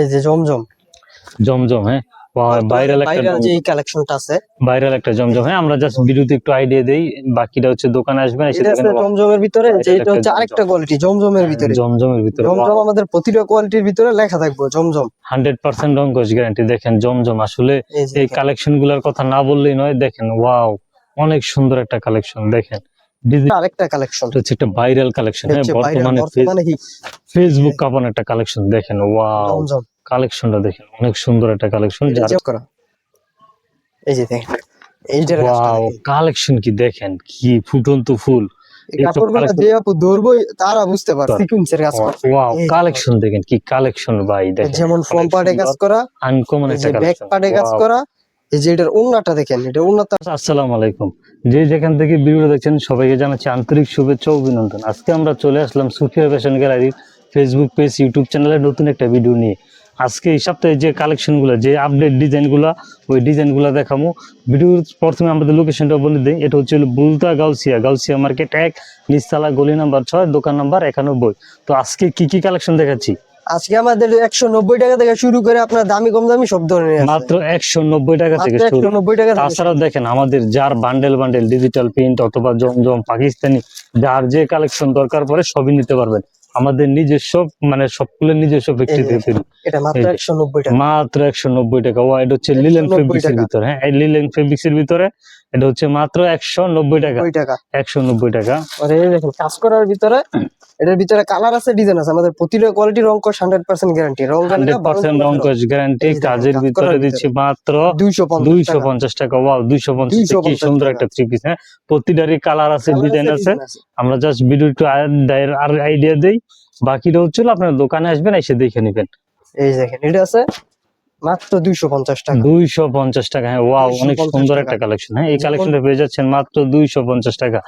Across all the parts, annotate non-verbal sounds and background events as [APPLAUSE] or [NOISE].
এই যে জমজম। জমজম হ্যাঁ? ভাইরাল একটা যে কালেকশনটা আছে। ভাইরাল একটা জমজম হ্যাঁ? আমরা জাস্ট ভিডিওতে একটু আইডিয়া দেই বাকিটা হচ্ছে দোকানে আসবেন এসে জমজমের ভিতরে যে এটা হচ্ছে আরেকটা কোয়ালিটি জমজমের ভিতরে। জমজমের ভিতরে। জমজম আমাদের প্রতিটা কোয়ালিটির ভিতরে লেখা থাকবে জমজম। হান্ড্রেড পার্সেন্ট রঙ্কশ গ্যারান্টি দেখেন জমজম। আসলে এই যে এই দেখেন। কালেকশনগুলার কথা না বললেই নয় দেখেন ওয়াও অনেক সুন্দর একটা কালেকশন দেখেন। আরেকটা কালেকশন হচ্ছে একটা ভাইরাল কালেকশন হ্যাঁ বর্তমানে বর্তমানে ফেসবুক কাপান একটা কালেকশন দেখেন ওয়াও কালেকশনটা দেখেন অনেক সুন্দর একটা কালেকশন এটা এই যে দেখেন এইটার ওয়াও কালেকশন কি দেখেন? কি ফুটন্ত ফুল। কাপড়গুলো আপু ধরবো তারা বুঝতে পারে পারে। সিকুয়েন্সের কাজ করে ওয়াও কালেকশন দেখেন। কি কালেকশন ভাই দেখেন। যেমন ফ্রন্ট পার্টে কাজ করা আনকমন ব্যাক পার্টে কাজ করা এই যে এটার উন্নাটা দেখেন, এটা উন্নত আসসালামু আলাইকুম। যে যেখান থেকে ভিডিওটা দেখছেন, সবাইকে জানাচ্ছি আন্তরিক শুভেচ্ছা অভিনন্দন। আজকে আমরা চলে আসলাম সুফিয়া ফ্যাশন গ্যালারির ফেসবুক পেজ ইউটিউব চ্যানেলে নতুন একটা ভিডিও নিয়ে। আজকে এই সপ্তাহে যে কালেকশনগুলো যে আপডেট ডিজাইনগুলো ওই ডিজাইনগুলো দেখাবো ভিডিওর প্রথমে আমাদের লোকেশনটা বলে দিই। এটা হচ্ছে বুলতা গাউসিয়া। গাউসিয়া মার্কেট এক, নিচতলা গলি নাম্বার ছয়, দোকান নাম্বার একানব্বই। তো আজকে কি কি কালেকশন দেখাচ্ছি? আজকে আমাদের একশো নব্বই টাকা থেকে শুরু করে আপনার দামি কম দামি সব ধরনের মাত্র একশো নব্বই টাকা থেকে একশো নব্বই টাকা তাছাড়াও দেখেন আমাদের যার বান্ডেল বান্ডেল ডিজিটাল প্রিন্ট অথবা জমজম পাকিস্তানি যার যে কালেকশন দরকার পড়ে সবই নিতে পারবেন। আমাদের নিজস্ব মানে সবগুলো নিজস্ব এটা মাত্র। একশো নব্বই টাকা। মাত্র একশো নব্বই টাকা। ও হচ্ছে লিলেন ফেব্রিক্স এর ভিতরে হ্যাঁ এই লিলেন ফেব্রিক্স এর ভিতরে এটা হচ্ছে মাত্র একশো নব্বই টাকা। টাকা। একশো নব্বই টাকা। আর এই দেখেন কাজ করার ভিতরে এটার ভিতরে কালার আছে ডিজাইন আছে। আমাদের প্রতিটা কোয়ালিটি রং কস হান্ড্রেড পার্সেন্ট গ্যারান্টি রং হান্ড্রেড পার্সেন্ট গ্যারান্টি এই যে দেখেন, কাজের ভিতরে দিচ্ছি মাত্র দুইশো পঞ্চাশ পঞ্চাশ টাকা। ওয়াও দুইশো পঞ্চাশ কি সুন্দর একটা থ্রি পিস হ্যাঁ? প্রতিটারই কালার আছে ডিজাইন আছে আমরা জাস্ট ভিডিও একটু আর আইডিয়া দেই। বাকিটা হচ্ছিল আপনার দোকানে আসবেন এসে দেখে নেবেন। এই দেখেন এটা আছে মাত্র দুইশো পঞ্চাশ টাকা। দুইশো পঞ্চাশ টাকা হ্যাঁ ওয়াও অনেক সুন্দর একটা কালেকশন হ্যাঁ এই কালেকশনটা পেয়ে যাচ্ছেন মাত্র দুইশো পঞ্চাশ টাকা।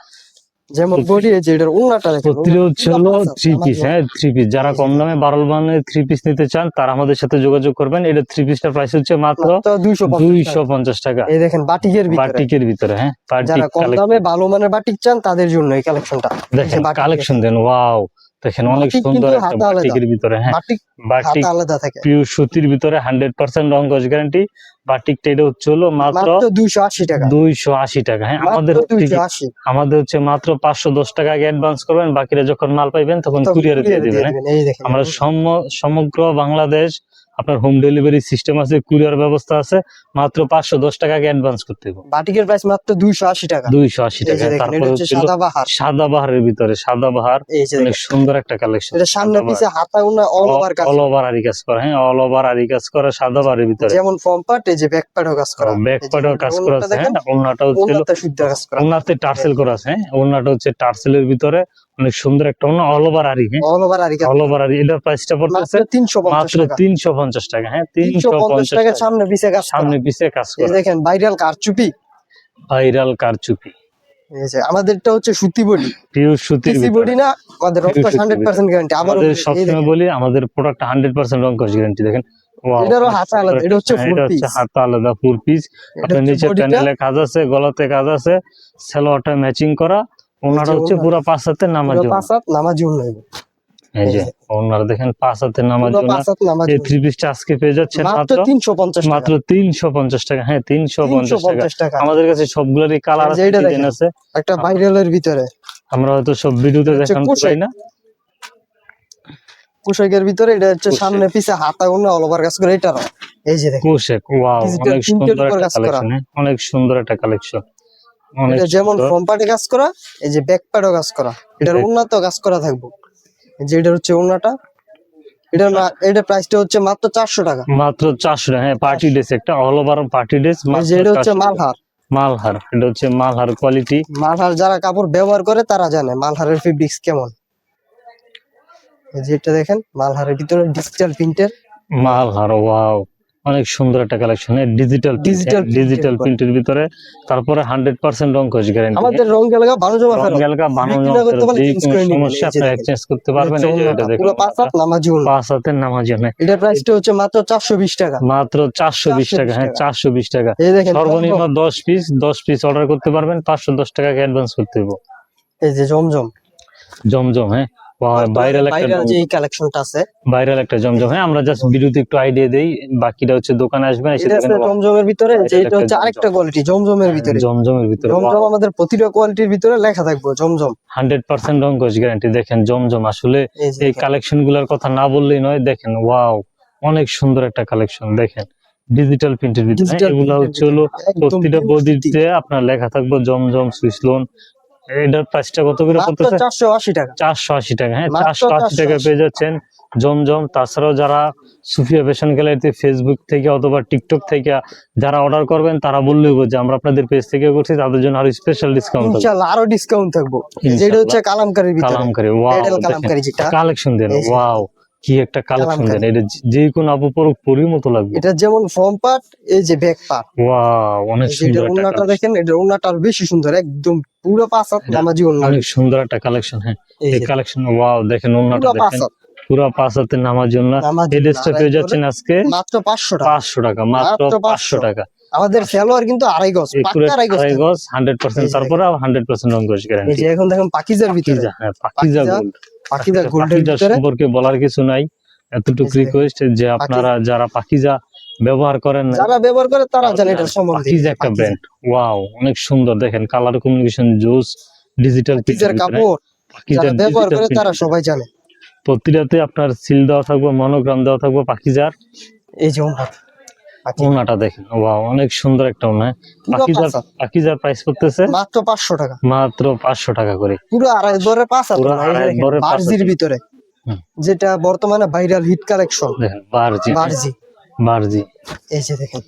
যেমন বডি যে এটার উন্নাটা দেখেন হচ্ছে হলো থ্রি পিস হ্যাঁ থ্রি পিস যারা কম দামে বারো বানের থ্রি পিস নিতে চান তারা আমাদের সাথে যোগাযোগ করবেন। এটা থ্রি পিসটার প্রাইস হচ্ছে মাত্র দুইশো পঞ্চাশ টাকা। এই দেখেন বাটিকের ভিতরে। বাটিকের ভিতরে হ্যাঁ যারা কম দামে ভালো মানের বাটিক চান তাদের জন্য এই কালেকশনটা দেখেন কালেকশন দেন ওয়াও। দেখেন অনেক সুন্দর একটা বাটিকের ভিতরে হ্যাঁ বাটিক বাটিক আলাদা থাকে। পিওর সুতির ভিতরে হান্ড্রেড পার্সেন্ট রং গজ গ্যারান্টি। বাটিকটা এটা হচ্ছে হলো মাত্র টাকা। টাকা হ্যাঁ আমাদের হচ্ছে মাত্র পাঁচশো দশ টাকা আগে অ্যাডভান্স করবেন বাকিরা যখন মাল পাইবেন তখন কুরিয়ারে দিয়ে দিবেন হ্যাঁ? আমরা সমগ্র বাংলাদেশ আপনার হোম ডেলিভারি সিস্টেম আছে কুরিয়ার ব্যবস্থা আছে মাত্র পাঁচশো দশ টাকা অ্যাডভান্স করতে হবে বাটিকের প্রাইস মাত্র দুইশো আশি টাকা। দুইশো আশি টাকা তারপরে এটা হচ্ছে হচ্ছে সাদা বাহার। সাদা বাহারের ভিতরে সাদা বাহার অনেক সুন্দর একটা কালেকশন এটা সামনে পিছে হাতা উন্না অল ওভার কাজ অল ওভার আরি কাজ করা হ্যাঁ অল ওভার আরি কাজ করা সাদা বাহারের ভিতরে। যেমন ফর্ম পার্ট এই যে ব্যাক পার্টও কাজ করা। ব্যাক পার্টেও কাজ করা আছে হ্যাঁ দেখেন, ওনাটা হচ্ছে ওন্নাতে শুদ্ধ কাজ করা। ওনাতে টার্সেল করা আছে হ্যাঁ ওনাটা হচ্ছে টার্সেলের ভিতরে অনেক সুন্দর একটা ওনা অল ওভার আরি অল ওভার আর অল ওভার আরি এটার প্রাইসটা পড়তেছে মাত্র তিনশো পঞ্চাশ মাত্র টাকা। তিনশো পঞ্চাশ টাকা হ্যাঁ তিনশো তিনশো পঞ্চাশ পঞ্চাশ টাকা টাকা। সামনে পিছে কাজ সামনে কাজ করা। দেখেন ভাইরাল কারচুপি। ভাইরাল কারচুপি। আমাদেরটা হচ্ছে সুতি বডি। পিওর বডি না আমাদের Pure রক্ত সুতির হান্ড্রেড পার্সেন্ট গ্যারান্টি আবার আমাদের সবসময় বলি আমাদের প্রোডাক্ট হান্ড্রেড পার্সেন্ট রং কস গ্যারান্টি দেখেন এটারও হাতা আলাদা, এটা হচ্ছে। হাতা আলাদা ফুল পিস আপনার নিচে প্যানেলে কাজ আছে গলাতে কাজ আছে সালোয়ারটা ম্যাচিং করা ওনারা হচ্ছে পুরো পাঁচ হাতে নামাজ পাঁচ হাত নামাজ এই যে ওনারা দেখেন পাঁচ হাতে নামাজ পুরো পাঁচ হাত নামাজ এই থ্রি পিসটা আজকে পেয়ে যাচ্ছেন মাত্র টাকা। হ্যাঁ তিনশো তিনশো পঞ্চাশ টাকা। আমাদের কাছে সবগুলোরই কালার আছে ডিজাইন আছে। একটা ভাইরালের ভিতরে। আমরা হয়তো সব ভিডিওতে এটা না। পোশাকের ভিতরে এটা হচ্ছে সামনে পিছে হাতা গুনা অল ওভার কাজ করে এটারও। এই যে দেখেন। পোশাক ওয়াও অনেক সুন্দর একটা। কালেকশন অনেক সুন্দর একটা কালেকশন এটা যেমন। ফ্রন্ট পার্টে কাজ করা এই যে ব্যাক পার্টও কাজ করা। এটার উন্নত কাজ করা থাকব। এই যে এটা হচ্ছে ওনাটা এটা না এটা প্রাইসটা হচ্ছে মাত্র চারশো টাকা। মাত্র চারশো টাকা হ্যাঁ পার্টি ড্রেস একটা অল ওভার পার্টি ড্রেস এই যে হচ্ছে মালহার। মালহার এটা হচ্ছে মালহার কোয়ালিটি মালহার যারা কাপড় ব্যবহার করে তারা জানে মালহারের ফেব্রিক্স কেমন। যেটা দেখেন মালহারের ভিতরে ডিজিটাল প্রিন্টের মালহার ওয়াও অনেক সুন্দর একটা কালেকশন ডিজিটাল ডিজিটাল ডিজিটাল প্রিন্টের ভিতরে তারপরে হান্ড্রেড পার্সেন্ট রং কস গ্যারান্টি আমাদের রং গেলগা বারো জমা কোনো করে নিবেন, সমস্যা আপনি এক্সচেঞ্জ করতে পারবেন এটা দেখুন। পাঁচ হাত নামাজি পাঁচ হাতের নামাজি অনেক এটার প্রাইসটা হচ্ছে মাত্র চারশো বিশ টাকা। মাত্র চারশো বিশ 420 টাকা হ্যাঁ। চারশো বিশ টাকা। এই দেখেন সর্বনিম্ন। দশ পিস দশ পিস অর্ডার করতে পারবেন পাঁচশো দশ টাকা অ্যাডভান্স করতে হবে এই যে জমজম। জমজম হ্যাঁ। ভাইরাল একটা যে কালেকশনটা আছে। ভাইরাল একটা জমজম। হ্যাঁ আমরা জাস্ট ভিডিওতে একটু আইডিয়া দেই বাকিটা হচ্ছে দোকানে আসবেন এসে দেখেন জমজমের ভিতরে যে এটা এটা হচ্ছে আরেকটা কোয়ালিটি জমজমের ভিতরে। জমজমের ভিতরে। জমজম আমাদের প্রতিটা কোয়ালিটির ভিতরে লেখা থাকবে জমজম। গ্যারান্টি দেখেন জমজম। আসলে এই কালেকশনগুলার কথা না বললেই নয় দেখেন ওয়াও অনেক সুন্দর একটা কালেকশন দেখেন। ডিজিটাল প্রিন্টের ভিতরে হ্যাঁ, এগুলা হচ্ছে হলো প্রতিটা বডিতে আপনার লেখা থাকবে জমজম সুইস লোন এটার প্রাইসটা কত করে পড়তেছে? চারশো আশি টাকা। চারশো আশি টাকা হ্যাঁ মাত্র চারশো আশি টাকা পেয়ে যাচ্ছেন জমজম। তাছাড়াও যারা সুফিয়া ফ্যাশন গ্যালারিতে ফেসবুক থেকে অথবা টিকটক থেকে যারা অর্ডার করবেন তারা বললেই যে আমরা আপনাদের পেজ থেকে করছি তাদের জন্য আরও স্পেশাল ডিসকাউন্ট ইনশাআল্লাহ আরও ডিসকাউন্ট থাকব। যেটা হচ্ছে কালামকারীর ভিতরে। কালামকারি ওয়াও কালামকারী যেটা। কালেকশন দেন ওয়াও কি একটা কালেকশন দেন? এটা যে- কোনো আপু পরি মতো লাগবে। এটা যেমন ফর্ম পার্ট এই যে ব্যাক পার্ট ওয়াও অনেক সুন্দর উন্নাটা collection। দেখেন এটা উন্নাটা বেশি সুন্দর একদম পুরো পাঁচ হাত এটা নামাজি উন্না। অনেক সুন্দর একটা কালেকশন হ্যাঁ। এই কালেকশন ওয়াও দেখেন পাঁচ দেখেন। পুরো পাঁচ হাতে নামার জন্য এই। ড্রেসটা পেয়ে যাচ্ছেন আজকে মাত্র পাঁচশো টাকা। পাঁচশো টাকা মাত্র পাঁচশো। 500 টাকা। আমাদের সালোয়ার কিন্তু আড়াই গজ পাক্কা আড়াই গজ আড়াই গজ হান্ড্রেড পার্সেন্ট এই যে তারপরে হান্ড্রেড পার্সেন্ট রঙ্গস এই গ্যারান্টি যে এখন দেখেন পাকিজার ভিতরে। পাকিজা হ্যাঁ পাকিজা পাকিজা গোল্ড পাকিজা গোল্ডের ভিতরে। সম্পর্কে বলার কিছু নাই। এতটুকু রিকোয়েস্ট যে আপনারা যারা পাকিজা ব্যবহার করেন যারা ব্যবহার করে তারা জানে এটা সম্বন্ধে। পাকিজা একটা ব্র্যান্ড ওয়াও অনেক সুন্দর। দেখেন কালার কমিউনিকেশন জোস ডিজিটাল পাকিজার কাপড় যারা ব্যবহার করে তারা সবাই জানে। প্রতিটাতে আপনার সিল দেওয়া থাকবে মনোগ্রাম দেওয়া থাকবে পাকিজার। এই যে ওনাটা দেখেন। অনেক সুন্দর একটা ওনা পাকিজার পাকিজার প্রাইস পড়তেছে? মাত্র পাঁচশো টাকা। মাত্র পাঁচশো টাকা করে। পুরো আড়াই পাঁচ পুরো আড়াই বার্জির। ভিতরে। যেটা বর্তমানে ভাইরাল হিট কালেকশন দেখেন বারজি। বারজি। এই যে দেখেন।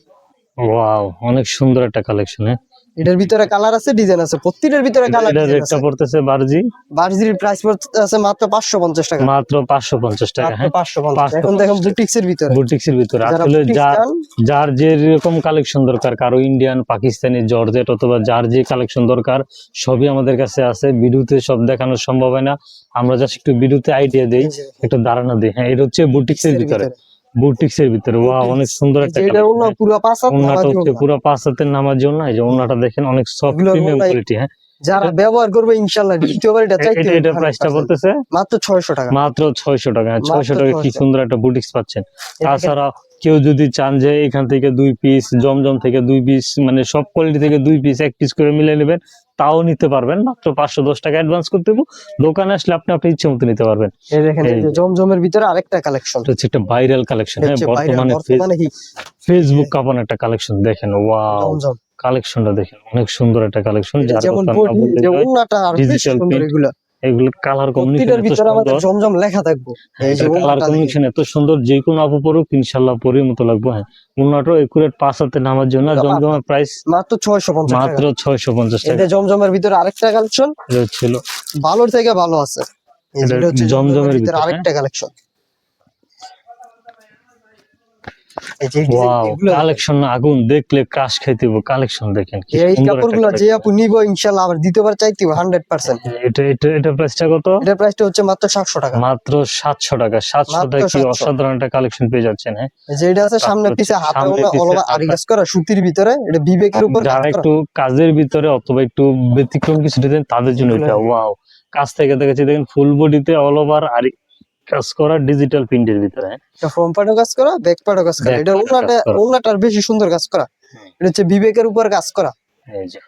ওয়াও অনেক সুন্দর একটা কালেকশন হ্যাঁ? এটার ভিতরে কালার আছে ডিজাইন আছে প্রত্যেকটার ভিতরে কালার এটা আছে। পড়তেছে বারজি। বার্জির প্রাইস আছে মাত্র পাঁচশো পঞ্চাশ টাকা। মাত্র পাঁচশো পঞ্চাশ টাকা মাত্র হ্যাঁ? 550 এখন দেখেন বুটিক্স এর ভিতরে। বুটিক্স এর ভিতরে। আসলে যার যার যে রকম কালেকশন দরকার কারও ইন্ডিয়ান পাকিস্তানি জর্জেট অথবা যার যে কালেকশন দরকার সবই আমাদের কাছে আছে। ভিডিওতে সব দেখানো সম্ভব হয় না। আমরা জাস্ট একটু ভিডিওতে আইডিয়া দেই একটু ধারণা দিই। হ্যাঁ এটা হচ্ছে বুটিক্স এর বুটিক্সের ভিতরে। ভিতরে। বুটিক্স। এর ভিতরে ওয়া অনেক সুন্দর একটা যে এটার পুরো পাঁচ হাত নামাজি পুরো পাঁচ হাতের নামার জন্য এই যে ওন্নাটা দেখেন অনেক সফট প্রিমিয়াম কোয়ালিটি হ্যাঁ। যারা ব্যবহার করবে ইনশাল্লাহ [COUGHS] দ্বিতীয়বার এটা চাইতে এটা প্রাইসটা পড়তেছে? মাত্র ছয়শো টাকা। মাত্র ছয়শো টাকা ছয়শো টাকা কি সুন্দর একটা বুটিক্স পাচ্ছেন। তাছাড়া কেউ যদি চান যে এখান থেকে দুই পিস জমজম থেকে দুই পিস মানে সব কোয়ালিটি থেকে দুই পিস এক পিস করে মিলে নেবেন তাও নিতে পারবেন। মাত্র পাঁচশো দশ টাকা অ্যাডভান্স করতে দেবো। দোকানে আসলে আপনি আপনি ইচ্ছে মতো নিতে পারবেন। জমজমের ভিতরে আরেকটা কালেকশন হচ্ছে একটা ভাইরাল কালেকশন হ্যাঁ বর্তমানে ফেসবুক কাপান একটা কালেকশন দেখেন ওয়াও কালেকশনটা দেখেন অনেক সুন্দর একটা কালেকশন এটা এগুলো কালার প্রত্যেকটার ভিতরে আমাদের জমজম লেখা থাকবে। এই যে কালার উন্নাটা এত সুন্দর যে কোনো আপু মতো লাগবে হ্যাঁ। উন্নাটো একুরেট পাঁচ হাতে নামার জন্য জমজমের প্রাইস মাত্র ছয়শো পঞ্চাশ টাকা। মাত্র টাকা। এটা জমজমের ভিতরে আরেকটা কালেকশন ছিল ভালোর থেকে ভালো আছে। এটা হচ্ছে জমজমের ভিতরে ভিতরে, আরেকটা কালেকশন এই যে ওয়াও এগুলো কালেকশন আগুন দেখলে ক্রাশ খাইতে কালেকশন দেখেন এই কাপড়গুলো যে আপু নিবো ইনশাল্লাহ আবার দ্বিতীয়বার চাইতে হান্ড্রেড পার্সেন্ট এটা এটা এটা প্রাইসটা কত? এটার প্রাইসটা হচ্ছে মাত্র সাতশো টাকা। মাত্র সাতশো টাকা সাতশো মাত্র টাকা কি অসাধারণ একটা কালেকশন পেয়ে যাচ্ছেন হ্যাঁ? যে এটা আছে সামনে পিছে হাতে সামনে পিছে আরি কাজ করা সুতির ভিতরে এটা বিবেকের উপর যারা একটু কাজের ভিতরে অথবা একটু ব্যতিক্রম কিছু দিতেন তাদের জন্য এটা ওয়াও কাজ থেকে দেখেছি দেখেন ফুল বডিতে অল ওভার আর কাজ করা ডিজিটাল প্রিন্টের ভিতরে। এটা ফ্রন্ট পার্টও কাজ করা ব্যাক পার্টও কাজ করা। এটা ওনাটা ওনাটার বেশি সুন্দর কাজ করা। এটা হচ্ছে বিবেকের উপর কাজ করা। এই যে।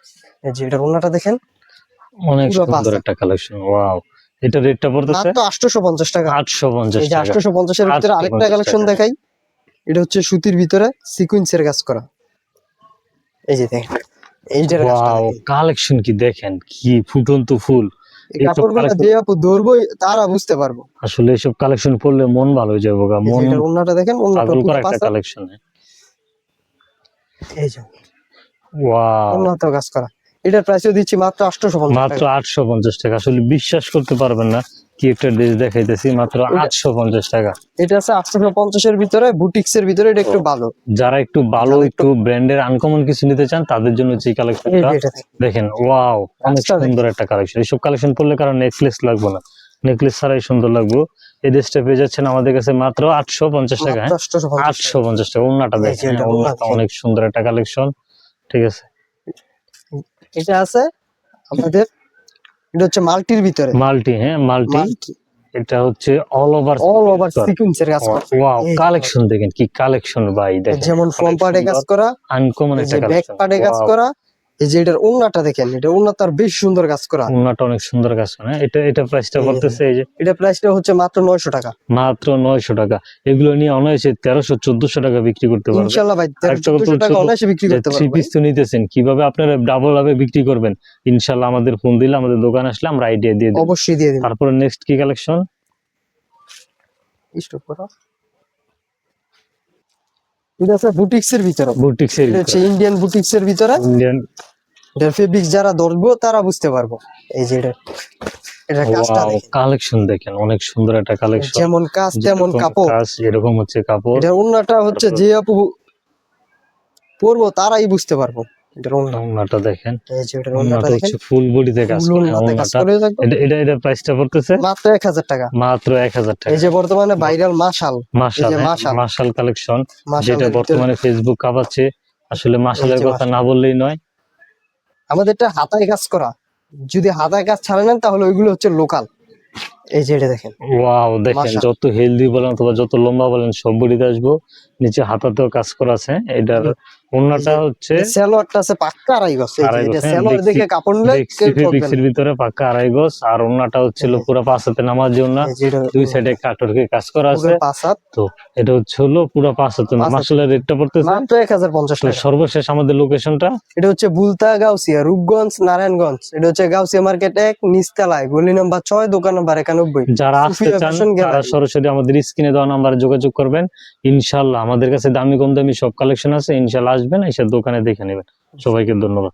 এই যে এটা ওনাটা দেখেন। অনেক সুন্দর একটা কালেকশন ওয়াও এটা রেটটা পড়তেছে? মাত্র আটশোশো পঞ্চাশ টাকা। আটশো পঞ্চাশ এই যে টাকা। আটশোশো পঞ্চাশের ভিতরে আরেকটা কালেকশন দেখাই। এটা হচ্ছে সুতির ভিতরে সিকুয়েন্সের কাজ করা। এই যে দেখেন। এইটার কালেকশন কি দেখেন? কি ফুটন্ত ফুল। কাপড়গুলো যে আপু ধরবো তারা বুঝতে পারব। আসলে এসব কালেকশন পড়লে মন ভালো হয়ে যাবে গা এই মন ওন্নাটা দেখেন ওন্নাটা পাগল পুরো করা একটা কালেকশন এই যে। ওয়াও ওন্নাতেও কাজ করা। এটার প্রাইসও দিচ্ছি মাত্র টাকা। আসলে বিশ্বাস করতে পারবেন না। কি একটা ড্রেস দেখাইতেছি মাত্র এটা- আটশো পঞ্চাশ টাকা। এটা আছে আটশোশো পঞ্চাশের ভিতরে বুটিক্স এর ভিতরে এটা একটু ভালো। যারা একটু ভালো একটু ব্র্যান্ডের আনকমন কিছু নিতে চান তাদের জন্য যে কালেকশনটা দেখেন। ওয়াও অনেক সুন্দর একটা কালেকশন এইসব কালেকশন পড়লে কারণ নেকলেস লাগবে না। নেকলেস ছাড়াই সুন্দর লাগবে। এই ড্রেসটা পেয়ে যাচ্ছেন আমাদের কাছে মাত্র আটশো পঞ্চাশ টাকা হ্যাঁ? 850 আটশো পঞ্চাশ টাকা ওনাটা দেখেন এটা হ্যাঁ, ওড়না ওড়নাটা। দেখেন। অনেক সুন্দর একটা কালেকশন ঠিক আছে? এটা আছে আমাদের এটা হচ্ছে মাল্টির ভিতরে। মাল্টি হ্যাঁ মাল্টি। এটা হচ্ছে অল ওভার অল ওভার সিকোয়েন্সের কাজ করা। ওয়াও কালেকশন দেখেন কি কালেকশন ভাই দেখেন। যেমন ফ্রন্ট পার্টে কাজ করা আনকমন একটা কালেকশন ব্যাক পার্টে কাজ করা এই যে এটার উন্নাটা দেখেন এটা উন্নাত আর বেশ সুন্দর কাজ করা। উন্নাটা অনেক সুন্দর কাজ করে হ্যাঁ? এটা এটা প্রাইসটা পড়তেছে এই যে। এটা প্রাইসটা হচ্ছে মাত্র নয়শো টাকা। মাত্র নয়শো টাকা। এগুলো নিয়ে অনায়াসে তেরোশো চোদ্দশো টাকা বিক্রি করতে পারবে। ইনশাল্লাহ ভাই আরেকটা কথা চোদ্দশো টাকা হচ্ছে অনায়াসে বিক্রি করতে থ্রি পিস তো নিতেছেন কীভাবে আপনারা ডাবল ভাবে বিক্রি করবেন? ইনশাল্লাহ আমাদের ফোন দিলে আমাদের দোকান আসলে আমরা আইডিয়া দিয়ে দেবো অবশ্যই দিয়ে দিন তারপরে নেক্সট কি কালেকশন স্টপ করো। এটা আছে বুটিক্স এর ভিতরে। বুটিক্স এর হচ্ছে ইন্ডিয়ান বুটিক্স এর ভিতরে। ইন্ডিয়ান এটার ফেব্রিক্স যারা ধরবো তারা বুঝতে পারব। এই যে এটা। এটা কাজটা কালেকশন দেখেন অনেক সুন্দর একটা কালেকশন যেমন কাজ তেমন কাপড়। এরকম হচ্ছে কাপড়। এটা অন্যটা হচ্ছে যে আপু পরবো তারাই বুঝতে পারব। ওনাটা দেখেন। এই যে এটার ওনাটা হচ্ছে ফুল বডিতে কাজ করে। ওনাটা এটা এটা প্রাইসটা পড়তেছে? মাত্র এক হাজার টাকা। মাত্র এক হাজার টাকা। এই যে বর্তমানে ভাইরাল মাশাল। মাশাল। কালেকশন যেটা বর্তমানে ফেসবুক কাঁপাচ্ছে। আসলে কথা না বললেই নয়। আমাদেরটা হাতায় কাজ করা। যদি হাতায় কাজ ছাড়ে নেন তাহলে ওইগুলো হচ্ছে লোকাল এই যে এটা দেখেন। ওয়াও দেখেন যত হেলদি বলেন অথবা যত লম্বা বলেন সব বডিতে আসব। নিচে হাতাতেও কাজ করা আছে। এটার ওনাটা হচ্ছে স্যালোয়ারটা আছে পাক্কা আড়াই গজ। এই যে হ্যাঁ, স্যালোয়ার দেখছি- দেখে কাপড় নিলে ভিতরে পাক্কা আড়াই গজ আর হচ্ছিল। পুরো নামার জন্য দুই সাইডে কাটরকে কাজ করা আছে। তো এটা হচ্ছে হলো পুরো। মার্শালের রেটটা পড়তেছে? মাত্র এক হাজার পঞ্চাশ তো টাকা। সর্বশেষ আমাদের লোকেশনটা এটা হচ্ছে বুলতা গাউসিয়া রূপগঞ্জ নারায়ণগঞ্জ। এটা হচ্ছে গাউসিয়া মার্কেট এক নিচতলায়। গলি নাম্বার ছয় দোকান নাম্বার যারা আসতে সুফিয়া চান তারা সরাসরি আমাদের স্ক্রিনে দেওয়া নাম্বারে যোগাযোগ করবেন। ইনশাল্লাহ আমাদের কাছে দামি কম দামি সব কালেকশন আছে। ইনশাল্লাহ আসবেন এসে দোকানে দেখে নেবেন। সবাইকে ধন্যবাদ।